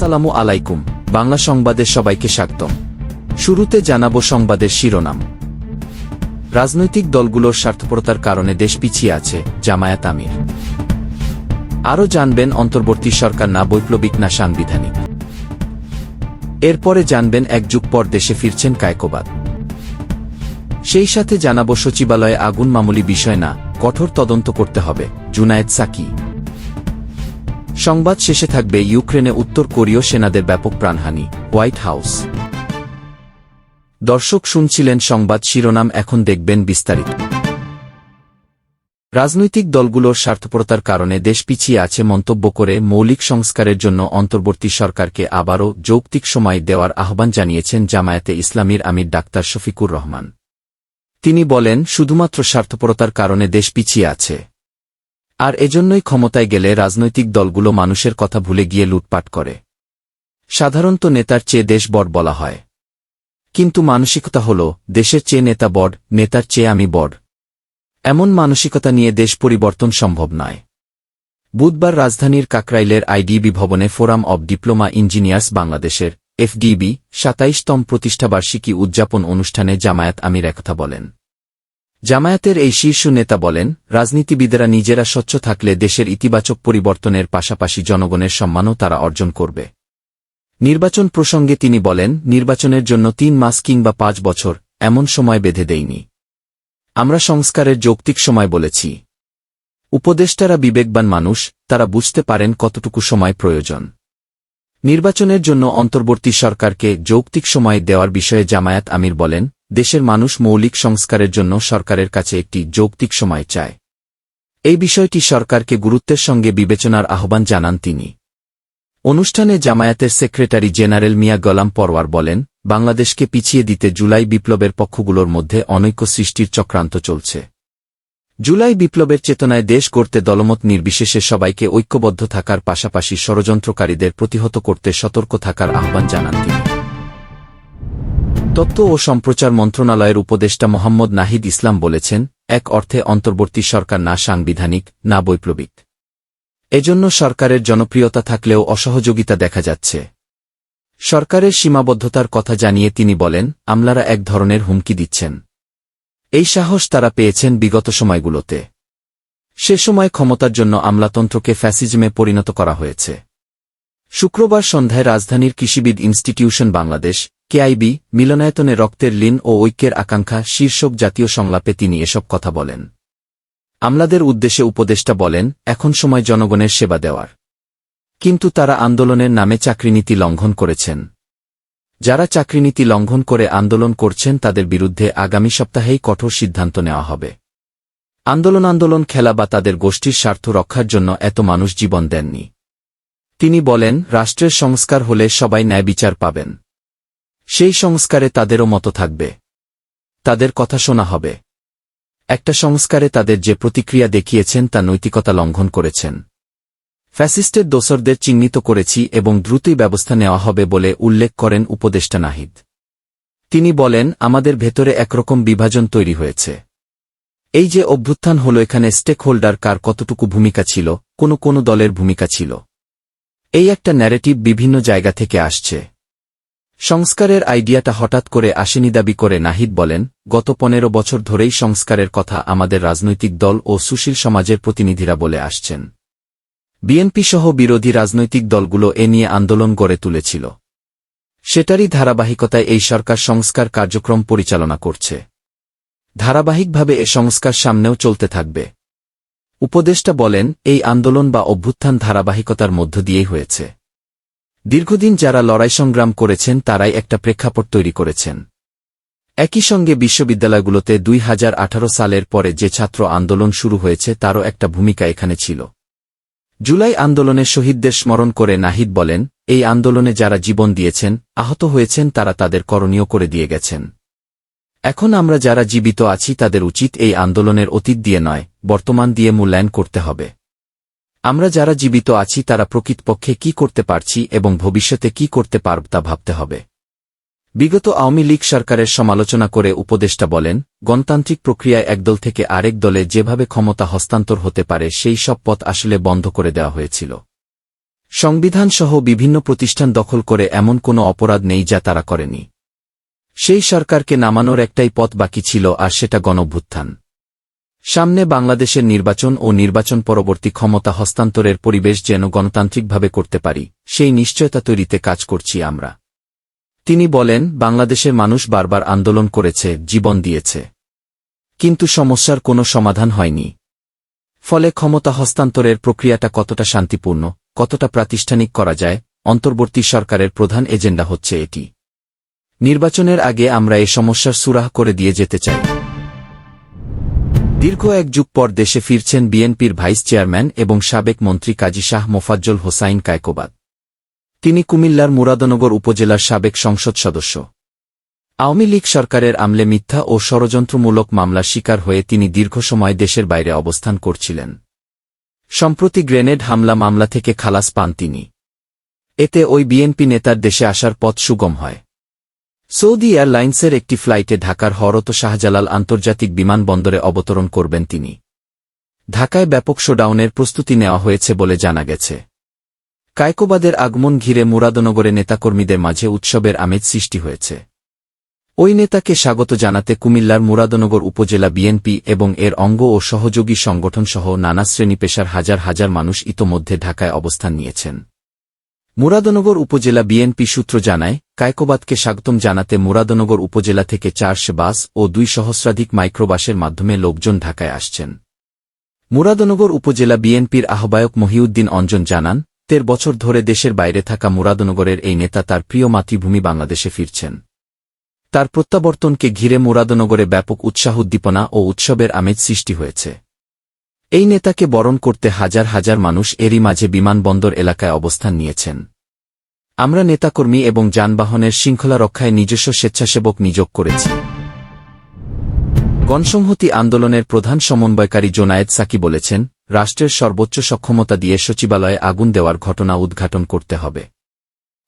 আসসালামু আলাইকুম, বাংলা সংবাদে সবাইকে স্বাগতম। শুরুতে জানাব সংবাদের শিরোনাম। রাজনৈতিক দলগুলোর স্বার্থপরতার কারণে দেশ পিছিয়ে আছে জামায়াত আমির। আরও জানবেন অন্তর্বর্তী সরকার না বৈপ্লবিক না সাংবিধানিক। এরপরে জানবেন এক যুগ পর দেশে ফিরছেন কায়কোবাদ। সেই সাথে জানাব সচিবালয়ে আগুন মামুলি বিষয় না, কঠোর তদন্ত করতে হবে, জুনায়েদ সাকি। সংবাদ শেষে থাকবে ইউক্রেনে উত্তর কোরীয় সেনাদের ব্যাপক প্রাণহানি, হোয়াইট হাউস। দর্শক শুনছিলেন সংবাদ শিরোনাম, এখন দেখবেন বিস্তারিত। রাজনৈতিক দলগুলোর স্বার্থপরতার কারণে দেশ পিছিয়ে আছে মন্তব্য করে মৌলিক সংস্কারের জন্য অন্তর্বর্তী সরকারকে আবারও যৌক্তিক সময় দেওয়ার আহ্বান জানিয়েছেন জামায়াতে ইসলামীর আমির ডাক্তার শফিকুর রহমান। তিনি বলেন, শুধুমাত্র স্বার্থপরতার কারণে দেশ পিছিয়ে আছে। আর এজন্যই ক্ষমতায় গেলে রাজনৈতিক দলগুলো মানুষের কথা ভুলে গিয়ে লুটপাট করে। সাধারণত নেতার চেয়ে দেশ বড় বলা হয়। কিন্তু মানসিকতা হল, দেশের চেয়ে নেতা বড়, নেতার চেয়ে আমি বড়। এমন মানসিকতা নিয়ে দেশ পরিবর্তন সম্ভব নয়। বুধবার রাজধানীর কাকরাইলের আইডিবি ভবনে ফোরাম অব ডিপ্লোমা ইঞ্জিনিয়ার্স বাংলাদেশের, এফডিবি, সাতাইশতম প্রতিষ্ঠাবার্ষিকী উদযাপন অনুষ্ঠানে জামায়াত আমির একথা বলেন। জামায়াতের এই শীর্ষ নেতা বলেন, রাজনীতিবিদেরা নিজেরা স্বচ্ছ থাকলে দেশের ইতিবাচক পরিবর্তনের পাশাপাশি জনগণের সম্মানও তারা অর্জন করবে। নির্বাচন প্রসঙ্গে তিনি বলেন, নির্বাচনের জন্য তিন মাস কিংবা পাঁচ বছর, এমন সময় বেঁধে দেইনি। আমরা সংস্কারের যৌক্তিক সময় বলেছি। উপদেষ্টারা বিবেকবান মানুষ, তারা বুঝতে পারেন কতটুকু সময় প্রয়োজন। নির্বাচনের জন্য অন্তর্বর্তী সরকারকে যৌক্তিক সময় দেওয়ার বিষয়ে জামায়াত আমির বলেন দেশের মানুষ মৌলিক সংস্কারের জন্য সরকারের কাছে একটি যৌক্তিক সময় চায়। এই বিষয়টি সরকারকে গুরুত্বের সঙ্গে বিবেচনার আহ্বান জানান তিনি। অনুষ্ঠানে জামায়াতের সেক্রেটারি জেনারেল মিয়া গলাম পরওয়ার বলেন, বাংলাদেশকে পিছিয়ে দিতে জুলাই বিপ্লবের পক্ষগুলোর মধ্যে অনৈক্য সৃষ্টির চক্রান্ত চলছে। জুলাই বিপ্লবের চেতনায় দেশ গড়তে দলমত নির্বিশেষে সবাইকে ঐক্যবদ্ধ থাকার পাশাপাশি ষড়যন্ত্রকারীদের প্রতিহত করতে সতর্ক থাকার আহ্বান জানান তিনি। তথ্য ও সম্প্রচার মন্ত্রণালয়ের উপদেষ্টা মোহাম্মদ নাহিদ ইসলাম বলেছেন, এক অর্থে অন্তর্বর্তী সরকার না সাংবিধানিক, না বৈপ্লবিক। এজন্য সরকারের জনপ্রিয়তা থাকলেও অসহযোগিতা দেখা যাচ্ছে। সরকারের সীমাবদ্ধতার কথা জানিয়ে তিনি বলেন, আমলারা এক ধরনের হুমকি দিচ্ছেন। এই সাহস তারা পেয়েছেন বিগত সময়গুলোতে। সে সময় ক্ষমতার জন্য আমলাতন্ত্রকে ফ্যাসিজমে পরিণত করা হয়েছে। শুক্রবার সন্ধ্যায় রাজধানীর কৃষিবিদ ইনস্টিটিউশন বাংলাদেশ কেআইবি, মিলনায়তনে রক্তের লীন ও ঐক্যের আকাঙ্ক্ষা শীর্ষক জাতীয় সংলাপে তিনি এসব কথা বলেন। আমলাদের উদ্দেশ্যে উপদেষ্টা বলেন, এখন সময় জনগণের সেবা দেওয়ার। কিন্তু তারা আন্দোলনের নামে চাকরিনীতি লঙ্ঘন করেছেন। যারা চাকরিনীতি লঙ্ঘন করে আন্দোলন করছেন তাদের বিরুদ্ধে আগামী সপ্তাহেই কঠোর সিদ্ধান্ত নেওয়া হবে। আন্দোলন আন্দোলন খেলা বা তাদের গোষ্ঠীর স্বার্থ রক্ষার জন্য এত মানুষ জীবন দেননি। তিনি বলেন, রাষ্ট্রের সংস্কার হলে সবাই ন্যায় বিচার পাবেন। সেই সংস্কারে তাদেরও মতো থাকবে। তাদের কথা শোনা হবে। একটা সংস্কারে তাদের যে প্রতিক্রিয়া দেখিয়েছেন তা নৈতিকতা লঙ্ঘন করেছেন। ফ্যাসিস্টের দোসরদের চিহ্নিত করেছি এবং দ্রুতই ব্যবস্থা নেওয়া হবে বলে উল্লেখ করেন উপদেষ্টা নাহিদ। তিনি বলেন, আমাদের ভেতরে একরকম বিভাজন তৈরি হয়েছে। এই যে অভ্যুত্থান হল এখানে স্টেক হোল্ডার কার কতটুকু ভূমিকা ছিল, কোনো কোনো দলের ভূমিকা ছিল। এই একটা ন্যারেটিভ বিভিন্ন জায়গা থেকে আসছে। সংস্কারের আইডিয়াটা হঠাৎ করে আসেনি দাবি করে নাহিদ বলেন, গত পনেরো বছর ধরেই সংস্কারের কথা আমাদের রাজনৈতিক দল ও সুশীল সমাজের প্রতিনিধিরা বলে আসছেন। বিএনপি সহ বিরোধী রাজনৈতিক দলগুলো এ নিয়ে আন্দোলন গড়ে তুলেছিল। সেটারই ধারাবাহিকতায় এই সরকার সংস্কার কার্যক্রম পরিচালনা করছে। ধারাবাহিকভাবে এ সংস্কার সামনেও চলতে থাকবে। উপদেষ্টা বলেন, এই আন্দোলন বা অভ্যুত্থান ধারাবাহিকতার মধ্য দিয়েই হয়েছে। দীর্ঘদিন যারা লড়াই সংগ্রাম করেছেন তারাই একটা প্রেক্ষাপট তৈরি করেছেন। একই সঙ্গে বিশ্ববিদ্যালয়গুলোতে দুই হাজার আঠারো সালের পরে যে ছাত্র আন্দোলন শুরু হয়েছে তারও একটা ভূমিকা এখানে ছিল। জুলাই আন্দোলনে শহীদদের স্মরণ করে নাহিদ বলেন, এই আন্দোলনে যারা জীবন দিয়েছেন, আহত হয়েছেন তারা তাদের করণীয় করে দিয়ে গেছেন। এখন আমরা যারা জীবিত আছি তাদের উচিত এই আন্দোলনের অতীত দিয়ে নয়, বর্তমান দিয়ে মূল্যায়ন করতে হবে। আমরা যারা জীবিত আছি তারা প্রকৃতপক্ষে কি করতে পারছি এবং ভবিষ্যতে কি করতে পারব তা ভাবতে হবে। বিগত আওয়ামী লীগ সরকারের সমালোচনা করে উপদেষ্টা বলেন, গণতান্ত্রিক প্রক্রিয়ায় একদল থেকে আরেক দলে যেভাবে ক্ষমতা হস্তান্তর হতে পারে সেই সব পথ আসলে বন্ধ করে দেওয়া হয়েছিল। সংবিধানসহ বিভিন্ন প্রতিষ্ঠান দখল করে এমন কোনো অপরাধ নেই যা তারা করেনি। সেই সরকারকে নামানোর একটাই পথ বাকি ছিল আর সেটা গণভ্যুত্থান। সামনে বাংলাদেশের নির্বাচন ও নির্বাচন পরবর্তী ক্ষমতা হস্তান্তরের পরিবেশ যেন গণতান্ত্রিকভাবে করতে পারি, সেই নিশ্চয়তা তৈরিতে কাজ করছি আমরা। তিনি বলেন বাংলাদেশের মানুষ বারবার আন্দোলন করেছে, জীবন দিয়েছে। কিন্তু সমস্যার কোনো সমাধান হয়নি। ফলে ক্ষমতা হস্তান্তরের প্রক্রিয়াটা কতটা শান্তিপূর্ণ, কতটা প্রাতিষ্ঠানিক করা যায়, অন্তর্বর্তী সরকারের প্রধান এজেন্ডা হচ্ছে এটি। নির্বাচনের আগে আমরা এ সমস্যার সুরাহ করে দিয়ে যেতে চাই। দীর্ঘ এক যুগ পর দেশে ফিরছেন বিএনপির ভাইস চেয়ারম্যান এবং সাবেক মন্ত্রী কাজী শাহ মোফাজ্জল হোসাইন কায়কোবাদ। তিনি কুমিল্লার মুরাদনগর উপজেলার সাবেক সংসদ সদস্য। আওয়ামী লীগ সরকারের আমলে মিথ্যা ও ষড়যন্ত্রমূলক মামলা শিকার হয়ে তিনি দীর্ঘ সময় দেশের বাইরে অবস্থান করছিলেন। সম্প্রতি গ্রেনেড হামলা মামলা থেকে খালাস পান তিনি। এতে ওই বিএনপি নেতার দেশে আসার পথ সুগম হয়। সৌদি এয়ারলাইন্সের একটি ফ্লাইটে ঢাকার হরত শাহজালাল আন্তর্জাতিক বিমানবন্দরে অবতরণ করবেন তিনি। ঢাকায় ব্যাপক শোডাউনের প্রস্তুতি নেওয়া হয়েছে বলে জানা গেছে। কায়কোবাদের আগমন ঘিরে মুরাদনগরে নেতাকর্মীদের মাঝে উৎসবের আমেজ সৃষ্টি হয়েছে। ওই নেতাকে স্বাগত জানাতে কুমিল্লার মুরাদনগর উপজেলা বিএনপি এবং এর অঙ্গ ও সহযোগী সংগঠনসহ নানা শ্রেণি পেশার হাজার হাজার মানুষ ইতোমধ্যে ঢাকায় অবস্থান নিয়েছেন। মুরাদনগর উপজেলা বিএনপি সূত্র জানায়, কায়কোবাদকে স্বাগতম জানাতে মুরাদনগর উপজেলা থেকে চারশো বাস ও দুই সহস্রাধিক মাইক্রোবাসের মাধ্যমে লোকজন ঢাকায় আসছেন। মুরাদনগর উপজেলা বিএনপির আহ্বায়ক মহিউদ্দিন অঞ্জন জানান, তের বছর ধরে দেশের বাইরে থাকা মুরাদনগরের এই নেতা তার প্রিয় মাতৃভূমি বাংলাদেশে ফিরছেন। তার প্রত্যাবর্তনকে ঘিরে মুরাদনগরে ব্যাপক উৎসাহ উদ্দীপনা ও উৎসবের আমেজ সৃষ্টি হয়েছে। এই নেতাকে বরণ করতে হাজার হাজার মানুষ এরই মাঝে বিমানবন্দর এলাকায় অবস্থান নিয়েছেন। আমরা নেতাকর্মী এবং যানবাহনের শৃঙ্খলা রক্ষায় নিজস্ব স্বেচ্ছাসেবক নিয়োগ করেছি। গণসংহতি আন্দোলনের প্রধান সমন্বয়কারী জোনায়েদ সাকি বলেছেন, রাষ্ট্রের সর্বোচ্চ সক্ষমতা দিয়ে সচিবালয়ে আগুন দেওয়ার ঘটনা উদ্ঘাটন করতে হবে।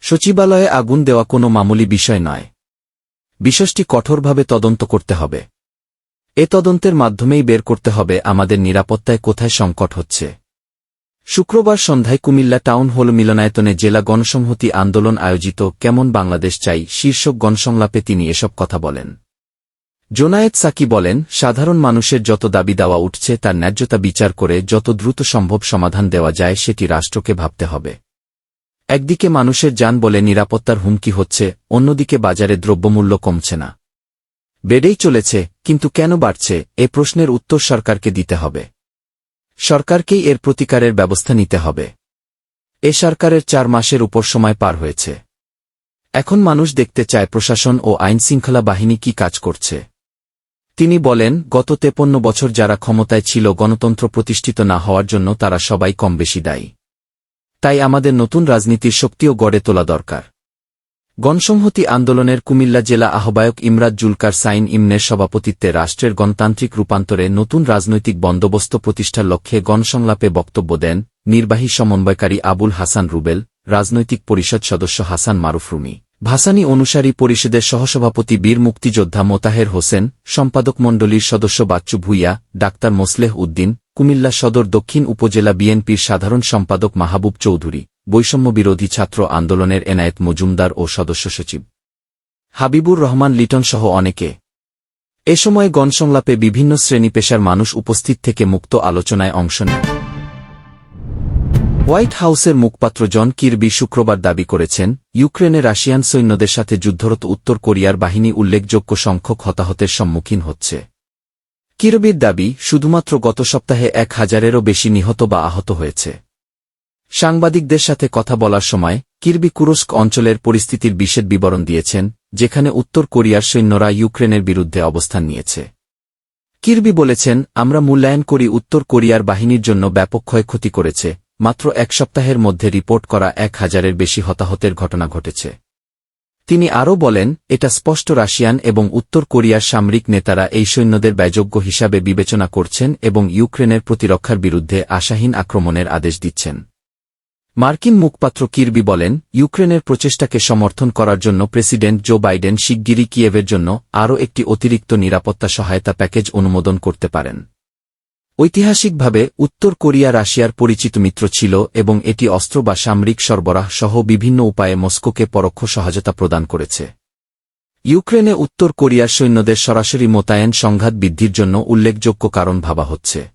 সচিবালয়ে আগুন দেওয়া কোনো মামুলি বিষয় নয়। বিষয়টি কঠোরভাবে তদন্ত করতে হবে। এ তদন্তের মাধ্যমেই বের করতে হবে আমাদের নিরাপত্তায় কোথায় সংকট হচ্ছে। শুক্রবার সন্ধ্যায় কুমিল্লা টাউন হল মিলনায়তনে জেলা গণসংহতি আন্দোলন আয়োজিত কেমন বাংলাদেশ চাই শীর্ষক গণসংলাপে তিনি এসব কথা বলেন। জোনায়েদ সাকি বলেন, সাধারণ মানুষের যত দাবি দেওয়া উঠছে তার ন্যায্যতা বিচার করে যত দ্রুত সম্ভব সমাধান দেওয়া যায় সেটি রাষ্ট্রকে ভাবতে হবে। একদিকে মানুষের যান বলে নিরাপত্তার হুমকি হচ্ছে, অন্যদিকে বাজারে দ্রব্যমূল্য কমছে না। বেড়েই চলেছে, কিন্তু কেন বাড়ছে, এ প্রশ্নের উত্তর সরকারকে দিতে হবে। সরকারকেই এর প্রতিকারের ব্যবস্থা নিতে হবে। এ সরকারের চার মাসের উপর সময় পার হয়েছে। এখন মানুষ দেখতে চায় প্রশাসন ও আইনশৃঙ্খলা বাহিনী কি কাজ করছে। তিনি বলেন, গত তেপন্ন বছর যারা ক্ষমতায় ছিল গণতন্ত্র প্রতিষ্ঠিত না হওয়ার জন্য তারা সবাই কম বেশি দায়ী। তাই আমাদের নতুন রাজনীতির শক্তিও গড়ে তোলা দরকার। গণসংহতি আন্দোলনের কুমিল্লা জেলা আহ্বায়ক ইমরাজ জুলকার সাইন ইমনের সভাপতিত্বে রাষ্ট্রের গণতান্ত্রিক রূপান্তরে নতুন রাজনৈতিক বন্দোবস্ত প্রতিষ্ঠার লক্ষ্যে গণসংলাপে বক্তব্য দেন নির্বাহী সমন্বয়কারী আবুল হাসান রুবেল, রাজনৈতিক পরিষদ সদস্য হাসান মারুফ রুমি। ভাসানী অনুসারী পরিষদের সহসভাপতি বীর মুক্তিযোদ্ধা মোতাহের হোসেন, সম্পাদক মণ্ডলীর সদস্য বাচ্চু ভুইয়া, ডাক্তার মোসলেহ উদ্দিন, কুমিল্লা সদর দক্ষিণ উপজেলা বিএনপির সাধারণ সম্পাদক মাহবুব চৌধুরী। বৈষম্য বিরোধী ছাত্র আন্দোলনের এনায়েত মজুমদার ও সদস্য সচিব। হাবিবুর রহমান লিটন সহ অনেকে। এ সময় গণসংলাপে বিভিন্ন শ্রেণি পেশার মানুষ উপস্থিত থেকে মুক্ত আলোচনায় অংশ নেয় হোয়াইট হাউসের মুখপাত্র জন কিরবি শুক্রবার দাবি করেছেন, ইউক্রেনে রাশিয়ান সৈন্যদের সাথে যুদ্ধরত উত্তর কোরিয়ার বাহিনী উল্লেখযোগ্য সংখ্যক হতাহতের সম্মুখীন হচ্ছে। কিরবির দাবি, শুধুমাত্র গত সপ্তাহে এক হাজারেরও বেশি নিহত বা আহত হয়েছে। সাংবাদিকদের সাথে কথা বলার সময় কিরবি কুরস্ক অঞ্চলের পরিস্থিতির বিশেষ বিবরণ দিয়েছেন, যেখানে উত্তর কোরিয়ার সৈন্যরা ইউক্রেনের বিরুদ্ধে অবস্থান নিয়েছে। কিরবি বলেছেন, আমরা মূল্যায়ন করি উত্তর কোরিয়ার বাহিনীর জন্য ব্যাপক ক্ষয়ক্ষতি করেছে, মাত্র এক সপ্তাহের মধ্যে রিপোর্ট করা এক হাজারের বেশি হতাহতের ঘটনা ঘটেছে। তিনি আরও বলেন, এটা স্পষ্ট রাশিয়ান এবং উত্তর কোরিয়ার সামরিক নেতারা এই সৈন্যদের ব্যয়যোগ্য হিসাবে বিবেচনা করছেন এবং ইউক্রেনের প্রতিরক্ষার বিরুদ্ধে আশাহীন আক্রমণের আদেশ দিচ্ছেন। মার্কিন মুখপাত্র কিরবি বলেন, ইউক্রেনের প্রচেষ্টাকে সমর্থন করার জন্য প্রেসিডেন্ট জো বাইডেন শিগগিরই কিয়েভের জন্য আরও একটি অতিরিক্ত নিরাপত্তা সহায়তা প্যাকেজ অনুমোদন করতে পারেন। ঐতিহাসিকভাবে, উত্তর কোরিয়া রাশিয়ার পরিচিত মিত্র ছিল এবং এটি অস্ত্র বা সামরিক সরবরাহ সহ বিভিন্ন উপায়ে মস্কোকে পরোক্ষ সহায়তা প্রদান করেছে। ইউক্রেনে উত্তর কোরিয়ার সৈন্যদের সরাসরি মোতায়েন সংঘাত বৃদ্ধির জন্য উল্লেখযোগ্য কারণ ভাবা হচ্ছে।